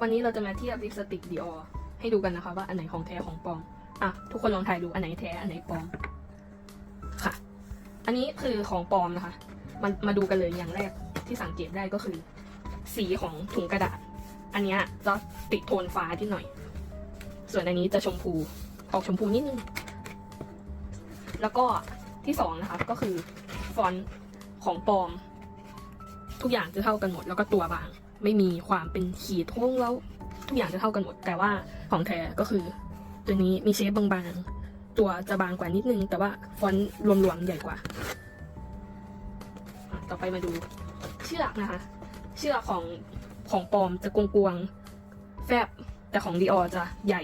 วันนี้เราจะมาเทียบลิปสติกดีออให้ดูกันนะคะว่าอันไหนของแท้ของปลอม อะ ทุกคนลองทายดูอันไหนแท้อันไหนปลอม ค่ะ อันนี้คือของปลอมนะคะ มันมาดูกันเลยอย่างแรกที่สังเกตได้ก็คือ สีของถุงกระดาษ อันเนี้ยจะติดโทนฟ้าที่หน่อย ส่วนอันนี้จะชมพู ออกชมพูนิดนึง แล้วก็ที่สองนะคะก็คือฟอนต์ของปลอม ทุกอย่างจะเท่ากันหมดแล้วก็ตัวบาง ไม่มีความเป็นขีดโค้งแล้วทุกอย่างจะเท่ากันหมด แต่ว่าของแท้ก็คือ ตัวนี้มีเชฟบางๆ ตัวจะบางกว่านิดนึง แต่ว่าฟอนต์รวมๆใหญ่กว่า ต่อไปมาดูเชือกนะคะ เชือกของของปลอมจะกวงๆแฟบ แต่ของดีออจะใหญ่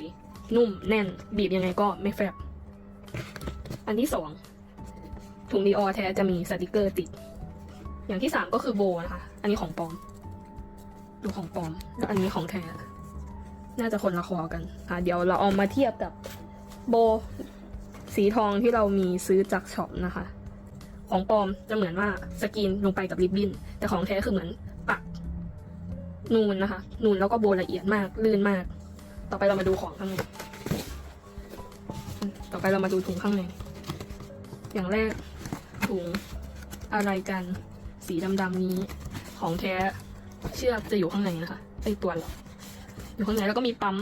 นุ่มแน่น บีบยังไงก็ไม่แฟบ อันที่สองถุงดีออแท้จะมีสติกเกอร์ติด อย่างที่สามก็คือโบนะคะ อันนี้ของปลอม ดูของปลอมแล้วอันนี้ของแท้น่าจะคนละคอกัน อะเดี๋ยวเราเอามาเทียบกับโบสีทองที่เรามีซื้อจากช็อปนะคะ ของปลอมจะเหมือนว่าสกรีนลงไปกับริบบิ้น แต่ของแท้คือเหมือนปักนูนนะคะ นูนแล้วก็โบละเอียดมาก ลื่นมาก ต่อไปเรามาดูของข้างในต่อไปเรามาดูถุงข้างใน อย่างแรกถุงอะไรกัน สีดำๆนี้ ของแท้ เชือกจะอยู่ข้างในนะคะไอตัวหรออยู่ข้างในแล้วก็มีปั๊ม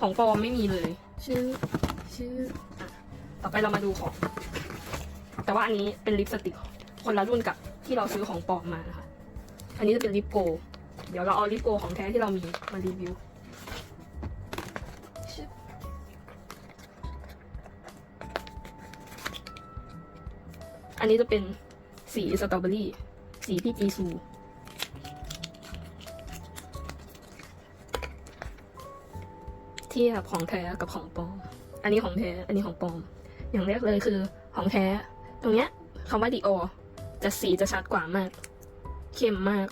ของปลอมไม่มีเลยชื่อชื่ออต่อไปเรามาดูของ แต่ว่าอันนี้เป็นลิปสติกคนละรุ่นกับที่เราซื้อของปลอมมานะคะ อันนี้จะเป็นลิปโก เดี๋ยวเราเอาลิปโกของแท้ที่เรามีมารีวิวอันนี้จะเป็นสีสตรอเบอรี่ สีพี่จีซูเทียบของแท้กับของปลอม อันนี้ของแท้ อันนี้ของปลอม อย่างแรกเลยคือของแท้ ตรงเนี้ยคำว่าดีออจะสีจะชัดกว่ามาก เข้มมาก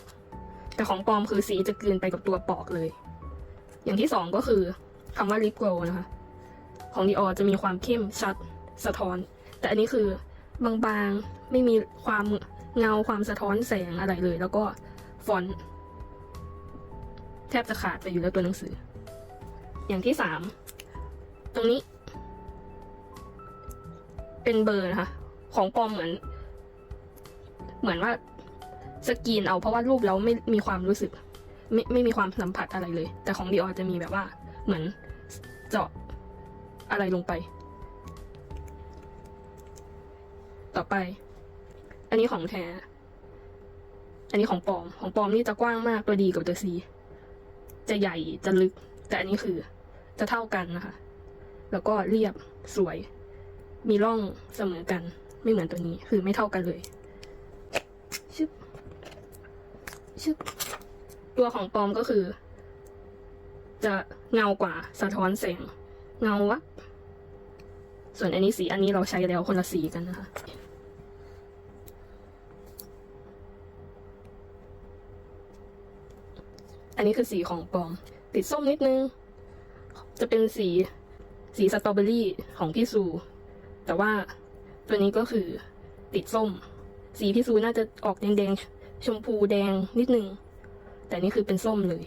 แต่ของปลอมคือสีจะกลืนไปกับตัวปอกเลย อย่างที่สองก็คือคำว่าลิปโกลนะคะ ของดีออจะมีความเข้มชัดสะท้อน แต่อันนี้คือบางๆ ไม่มีความ เงาความสะท้อนแสงอะไรเลย แล้วก็ฟอนต์แทบจะขาดไปอยู่แล้วตัวหนังสือ อย่างที่สามตรงนี้ เป็นเบอร์นะคะ ของปลอมเหมือน เหมือนว่าสกรีนเอาเพราะว่ารูปเราไม่มีความรู้สึก ไม่ไม่มีความสัมผัสอะไรเลย แต่ของดีออจะมีแบบว่า เหมือนเจาะอะไรลงไป ต่อไป อันนี้ของแท้ อันนี้ของปลอม ของปลอมนี่จะกว้างมากตัวดีกับตัวซี จะใหญ่ จะลึก แต่อันนี้คือ จะเท่ากันนะคะ แล้วก็เรียบ สวย มีร่องเสมอกัน ไม่เหมือนตัวนี้ คือไม่เท่ากันเลย ชึบ ชึบ ตัวของปลอมก็คือ จะเงากว่า สะท้อนแสง เงาวะส่วนอันนี้สี อันนี้เราใช้แล้วคนละสีกันนะคะ อันนี้คือสีของปลอม ติดส้มนิดนึง จะเป็นสีสีสตรอเบอรี่ของพี่ซู แต่ว่าตัวนี้ก็คือติดส้ม สีพี่ซูน่าจะออกแดงๆชมพูแดงนิดนึง แต่นี่คือเป็นส้มเลย